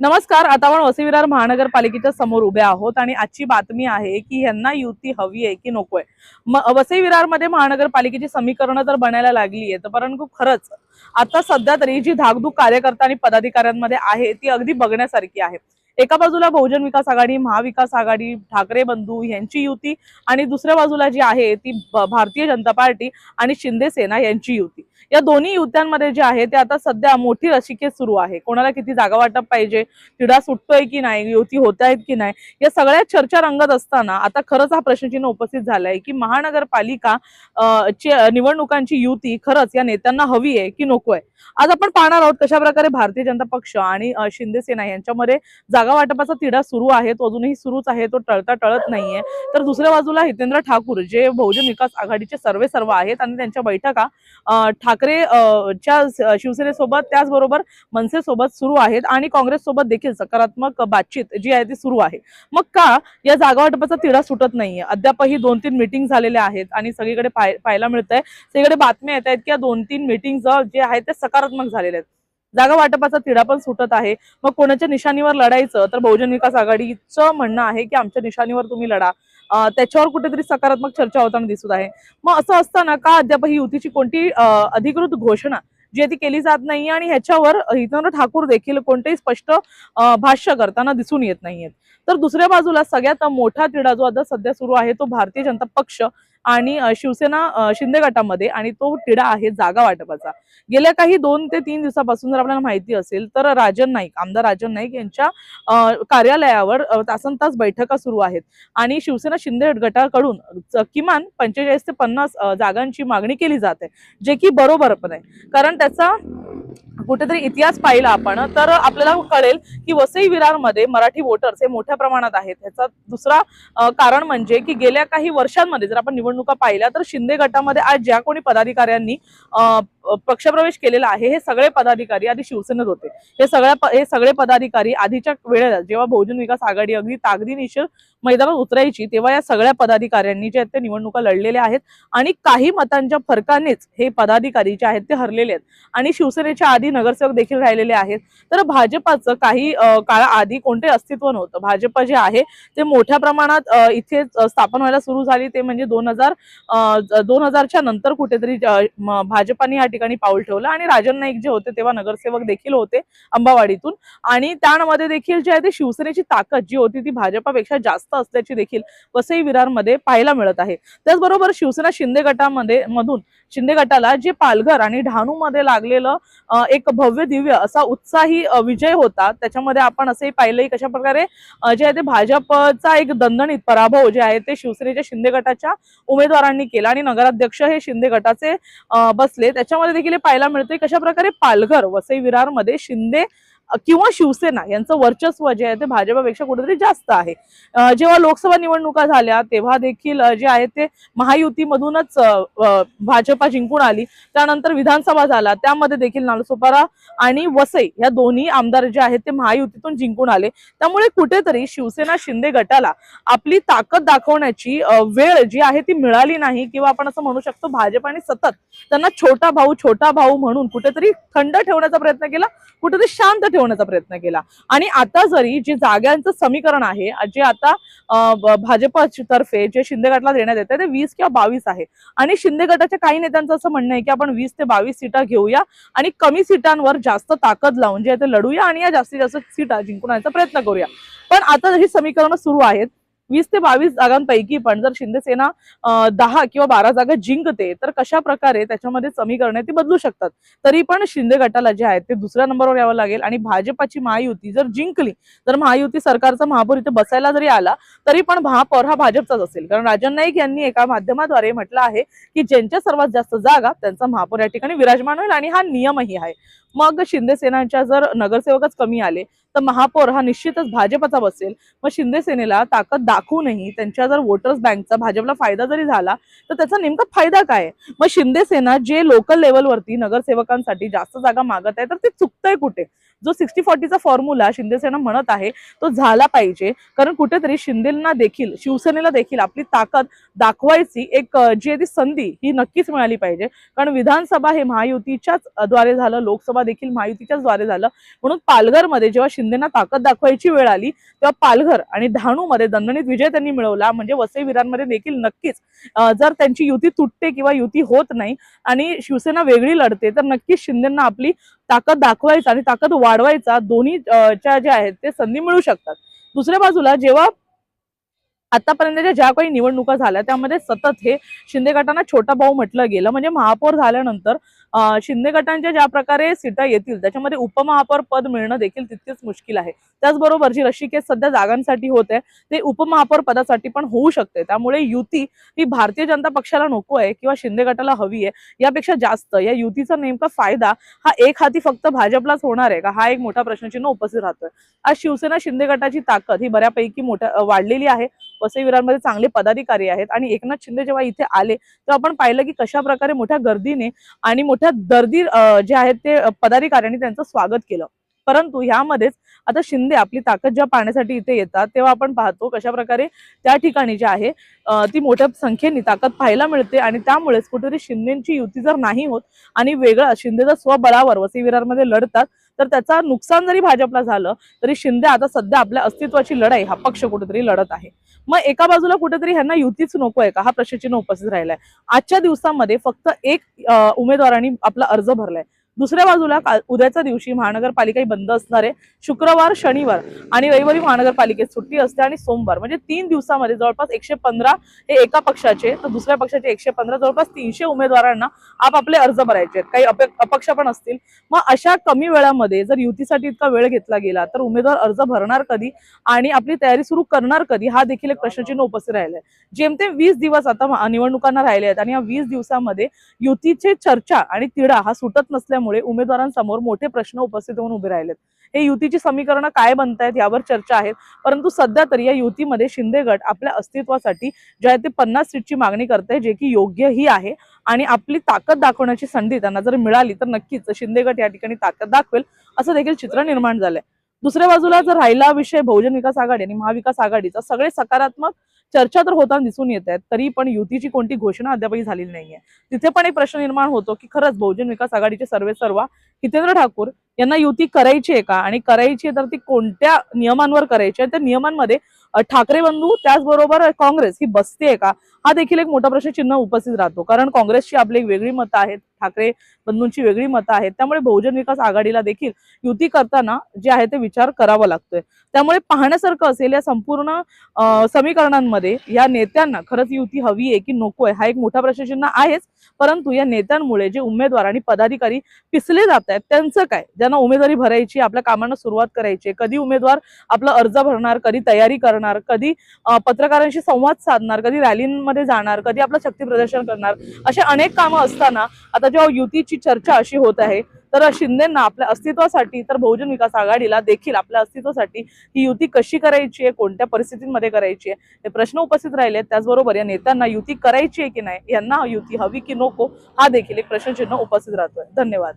नमस्कार आता आपण वसई विरार महानगरपालिकेच्या समोर उभे आहोत आणि आजची बातमी आहे की यांना युती हवी आहे की नकोय म- वसई विरारमध्ये महानगरपालिकेची समीकरणं तर बनायला लागली आहेत तर परंतु खरंच आता सध्या तरी जी धाकधूक कार्यकर्ता आणि पदाधिकाऱ्यांमध्ये आहे ती अगदी बघण्यासारखी आहे. एका बाजूला बहुजन विकास आघाडी महाविकास आघाडी ठाकरे बंधू यांची युती आणि दुसऱ्या बाजूला जी आहे ती भारतीय जनता पार्टी आणि शिंदे सेना यांची युती. या दोन्ही युत्यांमध्ये जे आहे ते आता सध्या मोठी रशिकेत सुरू आहे. कोणाला किती जागा वाटप पाहिजे तिढा सुटतोय की नाही युती होत आहेत की नाही या सगळ्या चर्चा रंगत असताना आता खरंच हा प्रश्नचिन्ह उपस्थित झालाय की महानगरपालिका ची निवडणुकांची युती खरंच या नेत्यांना हवी आहे की नको आहे? आज आपण पाहणार आहोत कशा प्रकारे भारतीय जनता पक्ष आणि शिंदेसेना शिंदे सेना यांच्यामध्ये जागा वाटपाचा तिढा सुरू आहे. तो अजूनही सुरूच आहे तो टळता टळत नाहीये. तर दुसऱ्या बाजूला हितेंद्र ठाकूर जे बहुजन विकास आघाडीचे सर्वे सर्व आहेत आणि त्यांच्या बैठका अं, ठाकरे च्या शिवसेनेसोबत त्याचबरोबर मनसेसोबत सुरू आहेत आणि काँग्रेस सोबत देखील सकारात्मक बातचीत जी आहे ती सुरू आहे. मग का या जागा वाटपाचा तिढा सुटत नाहीये? अद्यापही दोन तीन मिटिंग झालेल्या आहेत आणि सगळीकडे पाहायला मिळत आहे सगळीकडे बातम्या येत आहेत की या दोन तीन मिटिंग जे आहेत ते सकारात्मक झालेले आहेत. जागा वाटपाचा तिढा पण सुटत आहे. मग कोणाच्या निशाणीवर लढायचं? तर बहुजन विकास आघाडीचं म्हणणं आहे की आमच्या निशाणीवर तुम्ही लढा. त्याच्यावर कुठेतरी सकारात्मक चर्चा होताना दिसत आहे. मग असं असताना का अद्यापही युतीची कोणती अधिकृत घोषणा जी आहे ती केली जात नाही आणि ह्याच्यावर हितेंद्र ठाकूर देखील कोणतेही स्पष्ट भाष्य करताना दिसून येत नाहीयेत. तर दुसऱ्या बाजूला सगळ्यात मोठा तिढा जो आता सध्या सुरू आहे तो भारतीय जनता पक्ष आणि शिवसेना शिंदे गटामध्ये आणि तो तिढा आहे जागा वाटपाचा. गेल्या काही दोन ते तीन दिवसापासून जर आपल्याला माहिती असेल तर राजन नाईक आमदार राजन नाईक यांच्या कार्यालयावर तासन तास बैठका सुरू आहेत. आणि शिवसेना शिंदे गटाकडून किमान पंचेचाळीस ते पन्नास जागांची मागणी केली जाते जे की बरोबर पण आहे. कारण त्याचा कुठेतरी इतिहास पाहिला आपण तर आपल्याला कळेल की वसई विरारमध्ये मराठी वोटर्स हे मोठ्या प्रमाणात आहेत. ह्याचा दुसरा कारण म्हणजे की गेल्या काही वर्षांमध्ये जर आपण निवडणुका पाहिल्या तर शिंदे गटामध्ये आज ज्या कोणी पदाधिकाऱ्यांनी पक्षप्रवेश केलेला आहे हे सगळे पदाधिकारी आधी शिवसेनेत होते. हे सगळ्या प- हे सगळे पदाधिकारी आधीच्या वेळेला जेव्हा बहुजन विकास आघाडी अगदी ताकदीनिशीर मैदानात उतरायची तेव्हा या सगळ्या पदाधिकाऱ्यांनी जे आहेत ते निवडणुका लढलेल्या आहेत आणि काही मतांच्या फरकानेच हे पदाधिकारी जे आहेत ते हरलेले आहेत. आणि शिवसेनेच्या आधी नगरसेवक देखील राहिलेले आहेत. तर भाजपाचं काही काळाआधी कोणते अस्तित्व नव्हतं. भाजप जे आहे ते मोठ्या प्रमाणात इथे स्थापन व्हायला सुरू झाली. ते म्हणजे दोन हजार दोन हजारच्या नंतर कुठेतरी भाजपाने या ठिकाणी पाऊल ठेवलं आणि राजन नाईक जे होते तेव्हा नगरसेवक देखील होते अंबावाडीतून. आणि त्यामध्ये देखील जे आहे ते शिवसेनेची ताकद जी होती ती भाजपापेक्षा जास्त असल्याची देखील वसई विरारमध्ये पाहायला मिळत आहे. त्याचबरोबर शिवसेना शिंदे गटामध्ये मधून शिंदे गटाला जे पालघर आणि डहाणू मध्ये लागलेलं एक भव्य दिव्य असा उत्साही विजय होता. त्याच्यामध्ये आपण असंही पाहिलंय कशा प्रकारे जे आहे ते भाजपचा एक दणदणीत पराभव जे आहे ते शिवसेनेच्या शिंदे गटाच्या उमेदवारांनी केला आणि नगराध्यक्ष हे शिंदे गटाचे बसले. त्याच्यामध्ये देखील पाहायला मिळते कशा प्रकारे पालघर वसई विरारमध्ये शिंदे किंवा शिवसेना यांचं वर्चस्व जे आहे ते भाजपापेक्षा कुठेतरी जास्त आहे. जेव्हा लोकसभा निवडणुका झाल्या तेव्हा देखील जे आहे ते महायुतीमधूनच भाजपा जिंकून आली. त्यानंतर विधानसभा झाला. त्यामध्ये देखील नालसोपारा आणि वसई या दोन्ही आमदार जे आहेत ते महायुतीतून जिंकून आले. त्यामुळे कुठेतरी शिवसेना शिंदे गटाला आपली ताकद दाखवण्याची वेळ जी आहे ती मिळाली नाही किंवा आपण असं म्हणू शकतो भाजपाने सतत त्यांना छोटा भाऊ छोटा भाऊ म्हणून कुठेतरी थंड ठेवण्याचा प्रयत्न केला. कुठेतरी शांत ठेवण्याचा प्रयत्न केला. आणि आता जरी जे जागांचं समीकरण आहे जे आता भाजपतर्फे जे शिंदे गटाला देण्यात येते ते वीस किंवा बावीस आहे. आणि शिंदे गटाच्या काही नेत्यांचं असं म्हणणं आहे की आपण वीस ते बावीस सीटा घेऊया आणि कमी सीटांवर जास्त ताकद लावून जे ते लढूया आणि या जास्तीत जास्त सीटा जिंकून प्रयत्न करूया. पण आता ही समीकरणं सुरू आहेत. वीस ते बावीस जागांपैकी पण जर शिंदेसेना दहा किंवा बारा जागा जिंकते तर कशा प्रकारे त्याच्यामध्ये समीकरणे ते बदलू शकतात? तरी पण शिंदे गटाला जे आहे ते दुसऱ्या नंबरवर यावं लागेल आणि भाजपाची महायुती जर जिंकली तर महायुती सरकारचा महापौर इथे बसायला जरी आला तरी पण महापौर हा भाजपचाच असेल. कारण राजन नाईक यांनी एका माध्यमाद्वारे म्हटलं आहे की ज्यांच्या सर्वात जास्त जागा त्यांचा महापौर या ठिकाणी विराजमान होईल आणि हा नियमही आहे. मग शिंदे सेनाच्या जर नगरसेवकच कमी आले तर महापौर हा निश्चितच भाजपचा बसेल. मग शिंदे सेनेला ताकद दाखवूनही त्यांच्या जर वोटर्स बँकचा भाजपला फायदा जरी झाला तर त्याचा नेमका फायदा काय मग शिंदे सेना जे लोकल लेवलवरती नगरसेवकांसाठी जास्त जागा मागत आहे तर ते चुकतंय कुठे? जो सिक्स्टी फॉर्टीचा फॉर्म्युला शिंदेसेना म्हणत आहे तो झाला पाहिजे. कारण कुठेतरी शिंदेना देखील शिवसेनेला देखील आपली ताकद दाखवायची एक जी आहे ती संधी ही नक्कीच मिळाली पाहिजे. कारण विधानसभा हे महायुतीच्याच द्वारे झालं लोकसभा देखील महायुतीच्याच द्वारे झालं. म्हणून पालघरमध्ये जेव्हा शिंदेना ताकद दाखवायची वेळ आली तेव्हा पालघर आणि डहाणू मध्ये दणदणीत विजय त्यांनी मिळवला. म्हणजे वसईवीरांमध्ये देखील नक्कीच जर त्यांची युती तुटते किंवा युती होत नाही आणि शिवसेना वेगळी लढते तर नक्कीच शिंदेना आपली ताकद दाखवायचा आणि ताकद वाढवायचा दोन्ही च्या ज्या आहेत ते संधी मिळू शकतात. दुसऱ्या बाजूला जेव्हा आतापर्यंतच्या ज्या काही निवडणुका झाल्या त्यामध्ये सतत हे शिंदे गटांना छोटा भाऊ म्हटलं गेलं. म्हणजे महापौर झाल्यानंतर शिंदे गटांच्या ज्या प्रकारे सीटा येतील त्याच्यामध्ये उपमहापौर पद मिळणं देखील तितकेच मुश्किल आहे. त्याचबरोबर जी रशिकेस सध्या जागांसाठी होत आहे ते उपमहापौर पदासाठी पण होऊ शकते. त्यामुळे युती ही भारतीय जनता पक्षाला नको आहे किंवा शिंदे गटाला हवी आहे यापेक्षा जास्त. या युतीचा नेमका फायदा हा एक हाती फक्त भाजपलाच होणार आहे का? हा एक मोठा प्रश्नचिन्ह उपस्थित राहतोय. आज शिवसेना शिंदे गटाची ताकद ही बऱ्यापैकी मोठ्या वाढलेली आहे. वसईवीरांमध्ये चांगले पदाधिकारी आहेत आणि एकनाथ शिंदे जेव्हा इथे आले तेव्हा आपण पाहिलं की कशा प्रकारे मोठ्या गर्दीने आणि मोठ्या दर्दी जे आहेत ते पदाधिकाऱ्यांनी त्यांचं स्वागत केलं. परंतु ह्यामध्येच आता शिंदे आपली ताकद ज्या पाहण्यासाठी इथे येतात तेव्हा आपण पाहतो कशा प्रकारे त्या ठिकाणी जी आहे ती मोठ्या संख्येने ताकद पाहायला मिळते आणि त्यामुळेच कुठेतरी शिंदेची युती जर नाही होत आणि वेगळं शिंदेचा स्वबळावर वसई विरारमध्ये लढतात तर त्याचा नुकसान जरी भाजपला झालं तरी शिंदे आता सध्या आपल्या अस्तित्वाची लढाई हा पक्ष कुठेतरी लढत आहे. मग एका बाजूला कुठेतरी ह्यांना युतीच नको आहे का? हा प्रश्नचिन्ह उपस्थित राहिलाय. आजच्या दिवसामध्ये फक्त एक उमेदवारांनी आपला अर्ज भरलाय. दुसऱ्या बाजूला उद्याच्या दिवशी महानगरपालिका ही बंद असणार आहे. शुक्रवार शनिवार आणि रविवारी महानगरपालिकेत सुट्टी असते आणि सोमवार. म्हणजे तीन दिवसामध्ये जवळपास एकशे पंधरा हे एका पक्षाचे तर दुसऱ्या पक्षाचे एकशे पंधरा जवळपास तीनशे उमेदवारांना आपापले अर्ज भरायचे आहेत. काही अपक्ष पण असतील. मग अशा कमी वेळामध्ये जर युतीसाठी इतका वेळ घेतला गेला तर उमेदवार अर्ज भरणार कधी आणि आपली तयारी सुरू करणार कधी हा देखील एक प्रश्नचिन्ह उपस्थित राहिलाय. जेमतेम वीस दिवस आता निवडणुकांना राहिले आहेत आणि या वीस दिवसामध्ये युतीचे चर्चा आणि तिढा हा सुटत नसल्यामुळे उमेदवारांसमोर मोठे प्रश्न उपस्थित होऊन उभे राहिलेत. हे युतीची समीकरणं काय बनतायत यावर चर्चा आहेत परंतु सध्या तरी या युतीमध्ये शिंदे गट आपल्या अस्तित्वासाठी जे आहे ते पन्नास सीटची मागणी करते जे की योग्यही आहे. आणि आपली ताकद दाखवण्याची संधी त्यांना जर मिळाली तर नक्कीच शिंदे गट या ठिकाणी ताकद दाखवेल असं देखील चित्र निर्माण झालंय. दुसऱ्या बाजूला जर राहिला विषय बहुजन विकास आघाडी आणि महाविकास आघाडीचा सगळे सकारात्मक चर्चा तर होताना दिसून येत आहेत तरी पण युतीची कोणती घोषणा अद्यापही झालेली नाहीये. तिथे पण एक प्रश्न निर्माण होतो की खरंच बहुजन विकास आघाडीचे सर्वे सर्वा हितेंद्र ठाकूर यांना युती करायची आहे का? आणि करायची आहे तर ती कोणत्या नियमांवर करायची आहे? त्या नियमांमध्ये ठाकरे बंधू त्याचबरोबर काँग्रेस ही बसते का? हा देखील एक मोठा प्रश्न चिन्ह उपस्थित राहतो. कारण काँग्रेसची आपली एक वेगळी मतं आहेत. ठाकरे बंधूंची वेगळी मतं आहेत. त्यामुळे बहुजन विकास आघाडीला देखील युती करताना जे आहे ते विचार करावा लागतोय. त्यामुळे पाहण्यासारखं असेल या संपूर्ण समीकरणांमध्ये या नेत्यांना खरंच युती हवी आहे की नको आहे? हा एक मोठा प्रश्नचिन्ह आहेच. परंतु या नेत्यांमुळे जे उमेदवार आणि पदाधिकारी पिसले जात आहेत त्यांचं काय? ज्यांना उमेदवारी भरायची आपल्या कामांना सुरुवात करायची कधी उमेदवार आपला अर्ज भरणार कधी तयारी करणार कधी पत्रकारांशी संवाद साधणार कधी रॅलींमध्ये जाणार कधी आपलं शक्ती प्रदर्शन करणार असे अनेक कामं असताना आता जेव्हा युतीची चर्चा अशी होत आहे तर शिंदेना आपल्या अस्तित्वासाठी तर बहुजन विकास आघाडीला देखील आपल्या अस्तित्वासाठी ही युती कशी करायची आहे कोणत्या परिस्थितीमध्ये करायची आहे हे प्रश्न उपस्थित राहिले त्याचबरोबर या नेत्यांना युती करायची आहे की नाही यांना युती हवी की नको हा देखील एक प्रश्नचिन्ह उपस्थित राहतोय. धन्यवाद.